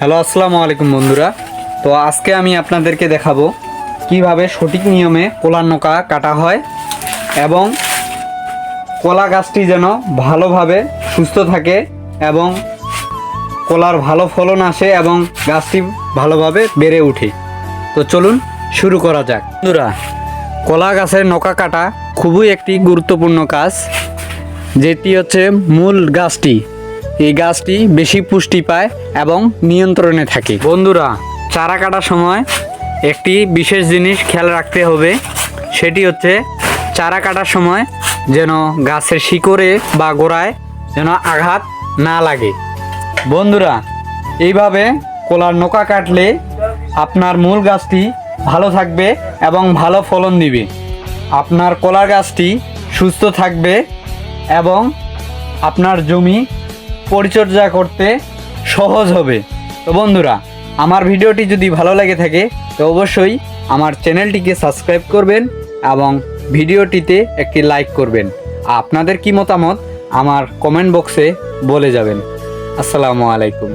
Hello, আসসালামু আলাইকুম বন্ধুরা। তো আজকে আমি আপনাদেরকে দেখাবো কীভাবে সঠিক নিয়মে কলার নোকা কাটা হয় এবং কলা গাছটি যেন ভালোভাবে সুস্থ থাকে এবং কলার ভালো ফলন আসে এবং গাছটি ভালোভাবে বেড়ে ওঠে। তো চলুন শুরু করা যাক। বন্ধুরা, কলা গাছের নোকা কাটা খুবই একটি গুরুত্বপূর্ণ কাজ, যেটি হচ্ছে মূল গাছটি। এই গাছটি বেশি পুষ্টি পায় এবং নিয়ন্ত্রণে থাকে। বন্ধুরা, চারা কাটার সময় একটি বিশেষ জিনিস খেয়াল রাখতে হবে, সেটি হচ্ছে চারা কাটার সময় যেন গাছের শিকড়ে বা গোড়ায় যেন আঘাত না লাগে। বন্ধুরা, এইভাবে কলার নোকা কাটলে আপনার মূল গাছটি ভালো থাকবে এবং ভালো ফলন দিবে। আপনার কলার গাছটি সুস্থ থাকবে এবং আপনার জমি পরিচর্যা করতে সহজ হবে। তো বন্ধুরা, আমার ভিডিওটি যদি ভালো লাগে থাকে, তো অবশ্যই আমার চ্যানেলটিকে সাবস্ক্রাইব করবেন এবং ভিডিওটিতে একটি লাইক করবেন। আপনাদের কি মতামত? আমার কমেন্ট বক্সে বলে যাবেন। আসসালামু আলাইকুম।